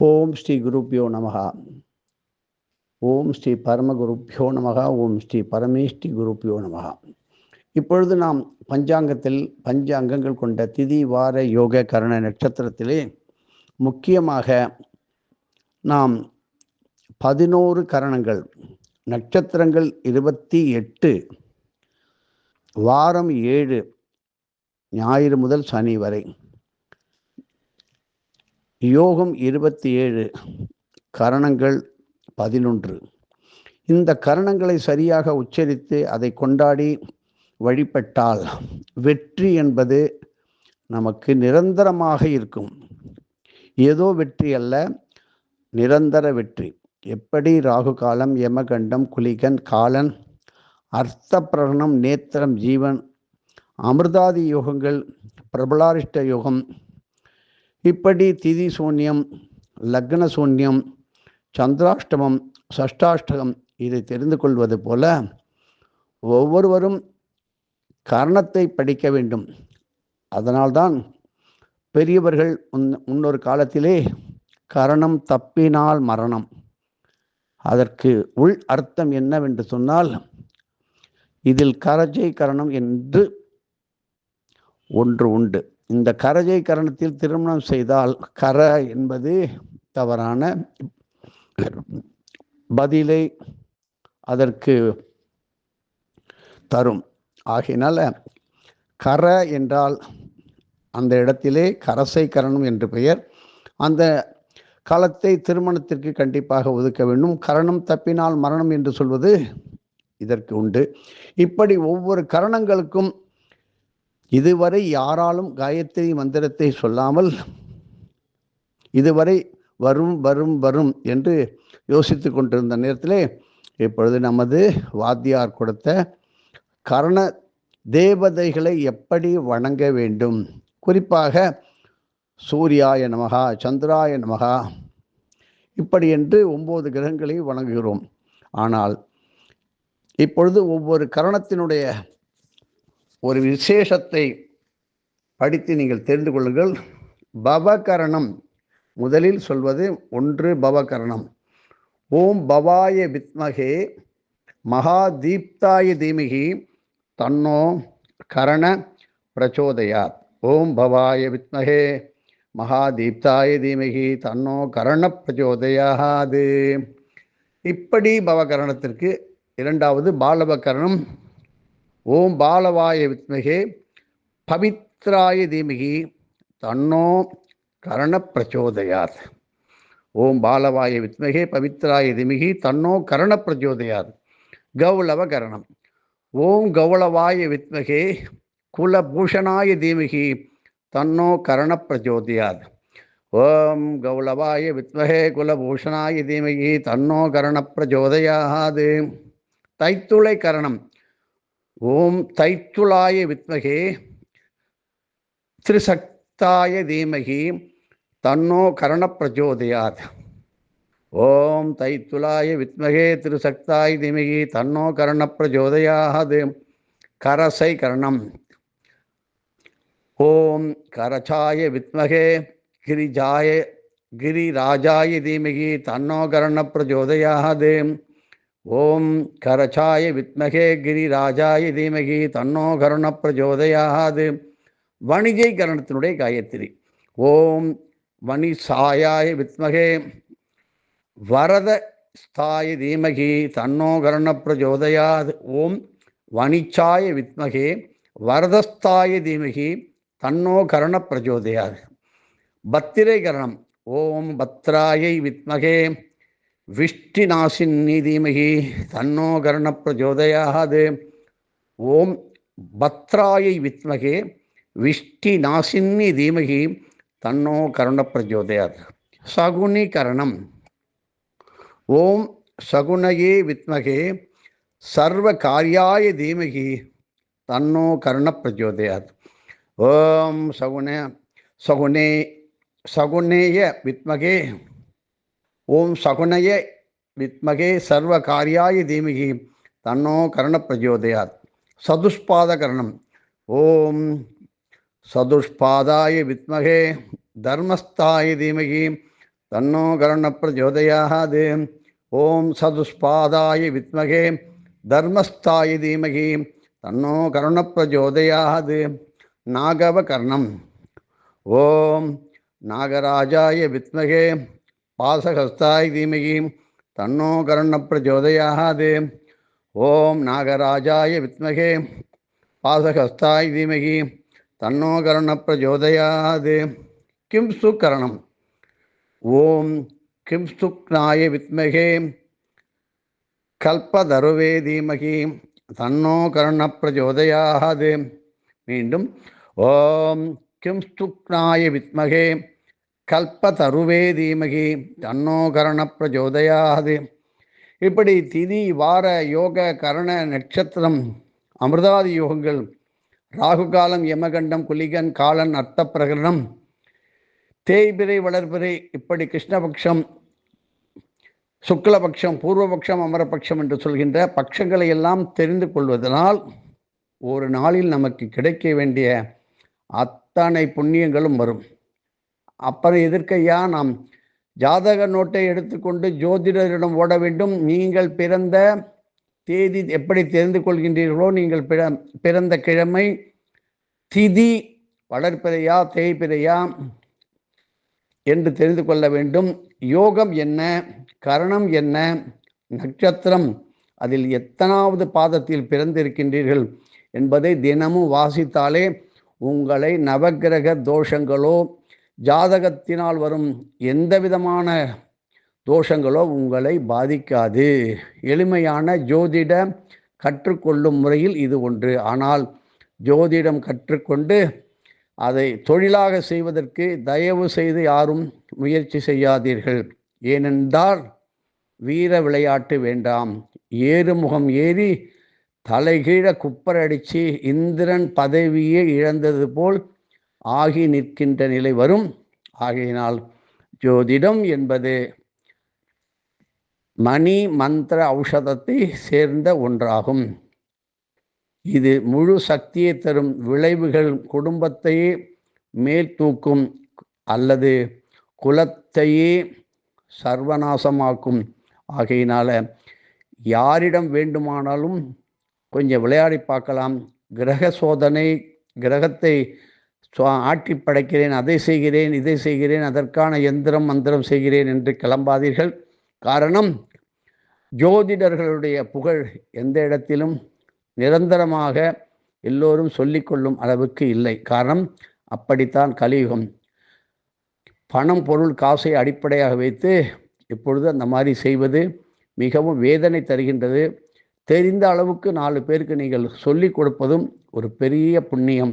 ஓம் ஸ்ரீ குருப்பியோ நமகா ஓம் ஸ்ரீ பரமகுருப்பியோ நமகா ஓம் ஸ்ரீ பரமேஷ்டி குருப்பியோ நமகா இப்பொழுது நாம் பஞ்சாங்கத்தில் பஞ்ச அங்கங்கள் கொண்ட திதி வார யோக கரண நட்சத்திரத்திலே முக்கியமாக நாம் பதினோரு கரணங்கள் நட்சத்திரங்கள் இருபத்தி எட்டு வாரம் ஏழு ஞாயிறு முதல் சனி வரை யோகம் இருபத்தி ஏழு கரணங்கள் பதினொன்று. இந்த கரணங்களை சரியாக உச்சரித்து அதை கொண்டாடி வழிபட்டால் வெற்றி என்பது நமக்கு நிரந்தரமாக இருக்கும். ஏதோ வெற்றி அல்ல நிரந்தர வெற்றி. எப்படி? ராகு காலம் யமகண்டம் குலிகன் காலன் அர்த்த பிரணம் நேத்திரம் ஜீவன் அமிர்தாதி யோகங்கள் பிரபலாரிஷ்ட யோகம் இப்படி திதி சூன்யம் லக்ன சூன்யம் சந்திராஷ்டமம் சஷ்டாஷ்டகம் இதை தெரிந்து கொள்வது போல ஒவ்வொருவரும் கரணத்தை படிக்க வேண்டும். அதனால்தான் பெரியவர்கள் முன்னொரு காலத்திலே கரணம் தப்பினால் மரணம். அதற்கு உள் அர்த்தம் என்னவென்று சொன்னால் இதில் கரஜை கரணம் என்று ஒன்று உண்டு. இந்த கரஜை கரணத்தில் திருமணம் செய்தால் கர என்பது தவறான பதிலை அதற்கு தரும். ஆகையினால கர என்றால் அந்த இடத்திலே கரசை கரணம் என்று பெயர். அந்த காலத்தை திருமணத்திற்கு கண்டிப்பாக ஒதுக்க வேண்டும். கரணம் தப்பினால் மரணம் என்று சொல்வது இதற்கு உண்டு. இப்படி ஒவ்வொரு கரணங்களுக்கும் இதுவரை யாராலும் காயத்ரி மந்திரத்தை சொல்லாமல் இதுவரை வரும் வரும் வரும் என்று யோசித்து கொண்டிருந்த நேரத்திலே இப்பொழுது நமது வாத்தியார் கொடுத்த கரண தேவதைகளை எப்படி வணங்க வேண்டும்? குறிப்பாக சூர்யாய நமகா சந்திராய நமகா இப்படி என்று ஒன்பது கிரகங்களை வணங்குகிறோம். ஆனால் இப்பொழுது ஒவ்வொரு கரணத்தினுடைய ஒரு விசேஷத்தை படித்து நீங்கள் தெரிந்து கொள்ளுங்கள். பவகரணம். முதலில் சொல்வது ஒன்று பவகரணம். ஓம் பவாய வித்மகே மகாதீப்தாய தீமிகி தன்னோ கரண பிரச்சோதயாத். ஓம் பவாய வித்மகே மகாதீப்தாய தீமகி தன்னோ கரண பிரச்சோதயாது. இப்படி பவகரணத்திற்கு இரண்டாவது பாலவகரணம் ஓம் பாலவாய வித்மகே பவித்ராய தீமகி தன்னோ கரண பிரச்சோதயாத் ஓம் பாலவாய வித்மகே பவித்ராய திமிகி தன்னோ கரண பிரச்சோதயாத் கௌளவ கரணம். ஓம் கௌளவாய வித்மகே குலபூஷணாய தீமகி தன்னோ கரண பிரச்சோதயாத் ஓம் கௌளவாய வித்மகே குலபூஷணாய தீமகி தன்னோ கரண பிரச்சோதயாது தைத்துளை கரணம். ஓம் தைத்துளாய வித்மகே திரிசக்தாய தீமகி தன்னோ கரண பிரச்சோதயாத் ஓம் தைத்துளாய வித்மகே திருசக்தாய் தீமகி தன்னோ கரண பிரச்சோதயாது கரசை கரணம். ஓம் கரச்சாய வித்மகே கிரிஜாய கிரிராஜாய தீமகி தன்னோ கரண பிரச்சோதயாது ஓம் கரச்சாய வித்மகே கிரிராஜாய தீமகி தன்னோ கருண பிரஜோதயாது. வணிகை கரணத்தினுடைய காயத்ரி. ஓம் வணிசாயாய வித்மகே. வரத ஸ்தாய தீமகி தன்னோ கரண பிரஜோதயாது. ஓம் வணிச்சாய வித்மகே. வரதஸ்தாய தீமகி தன்னோ கரண பிரஜோதயாது. பத்திரை கரணம். ஓம் பத்ராயை வித்மகே. விஷ்டிநாசின்னி தீமகி தன்னோ கரண பிரச்சோதயாது ஓம் பத்ராயை வித்மகே விஷ்டிநாசின்னி தீமகி தன்னோ கருண பிரஜோதயாது சகுணிகரணம் ஓம் சகுணையே வித்மகே சர்வ காரியாய தீமகி தன்னோ கர்ண பிரஜோதயாது ஓம் சகுண சகுனே சகுனேய வித்மகே. ஓம் சகுனய வித்மகே சர்வ காரியாய தீமகி தன்னோ கரண பிரஜோதயாத் சதுஷ்பாத கரணம் ஓம் சதுஷ்பாதாய வித்மகே தர்மஸ்தாய தீமகி தன்னோ கரண பிரஜோதயாது ஓம் சதுஷ்பாதாய வித்மகே தர்மஸ்தாய தீமகி தன்னோ கருண பிரஜோதயாது நாகவ கர்ணம். ஓம் நாகராஜாய வித்மகே பாசகஸ்தாய் தீமகி தன்னோ கர்ண பிரஜோதயாது ஓம் நாகராஜாய வித்மகே. பாசகஸ்தாய் தீமகி தன்னோ கர்ண பிரஜோதயாது கிம் சுக்கரணம்? ஓம் கிம் சுக்னாய வித்மகே. கல்பதருவே தீமகி தன்னோ கர்ண பிரஜோதயாது மீண்டும் ஓம் கிம் சுக்னாய வித்மகே. கல்பதருவே தீமகி தன்னோ கரண பிரஜோதயாது இப்படி திதி வார யோக கரண நட்சத்திரம் அமிர்தாதி யோகங்கள் ராகு காலம் யமகண்டம் குலிகன் காலன் அர்த்த பிரகரணம் தேய்பிரை வளர்பிறை இப்படி கிருஷ்ணபக்ஷம் சுக்லபக்ஷம் பூர்வபக்ஷம் அமரபக்ஷம் என்று சொல்கின்ற பட்சங்களை எல்லாம் தெரிந்து கொள்வதனால் ஒரு நாளில் நமக்கு கிடைக்க வேண்டிய அத்தனை புண்ணியங்களும் வரும். அப்புறம் எதற்கையா நாம் ஜாதக நோட்டை எடுத்துக்கொண்டு ஜோதிடரிடம் ஓட வேண்டும். நீங்கள் பிறந்த தேதி எப்படி தெரிந்து கொள்கின்றீர்களோ நீங்கள் பிற பிறந்த கிழமை திதி வளர்ப்பிறையா தேய்பிறையா என்று தெரிந்து கொள்ள வேண்டும். யோகம் என்ன? கரணம் என்ன? நட்சத்திரம் அதில் எத்தனாவது பாதத்தில் பிறந்திருக்கின்றீர்கள் என்பதை தினமும் வாசித்தாலே உங்களை நவக்கிரக தோஷங்களோ ஜாதகத்தினால் வரும் எந்த விதமான தோஷங்களோ உங்களை பாதிக்காது. எளிமையான ஜோதிட கற்றுக்கொள்ளும் முறையில் இது ஒன்று. ஆனால் ஜோதிடம் கற்றுக்கொண்டு அதை தொழிலாக செய்வதற்கு தயவு செய்து யாரும் முயற்சி செய்யாதீர்கள். ஏனென்றால் வீர விளையாட்டு வேண்டாம். ஏறுமுகம் ஏறி தலைகீழ குப்பரடிச்சு இந்திரன் பதவியே இழந்தது போல் ஆகி நிற்கின்ற நிலை வரும். ஆகையினால் ஜோதிடம் என்பது மணி மந்திர ஔஷதத்தை சேர்ந்த ஒன்றாகும். இது முழு சக்தியை தரும் விளைவுகள் குடும்பத்தையே மேல் தூக்கும் அல்லது குலத்தையே சர்வநாசமாக்கும். ஆகையினால யாரிடம் வேண்டுமானாலும் கொஞ்சம் விளையாடி பார்க்கலாம். கிரக சோதனை கிரகத்தை ஆட்டி படைக்கிறேன் அதை செய்கிறேன் இதை செய்கிறேன் அதற்கான எந்திரம் மந்திரம் செய்கிறேன் என்று கிளம்பாதீர்கள். காரணம் ஜோதிடர்களுடைய புகழ் எந்த இடத்திலும் நிரந்தரமாக எல்லோரும் சொல்லிக்கொள்ளும் அளவுக்கு இல்லை. காரணம் அப்படித்தான் கலியுகம். பணம் பொருள் காசை அடிப்படையாக வைத்து இப்பொழுது அந்த மாதிரி செய்வது மிகவும் வேதனை தருகின்றது. தெரிந்த அளவுக்கு நாலு பேருக்கு நீங்கள் சொல்லிக் கொடுப்பதும் ஒரு பெரிய புண்ணியம்.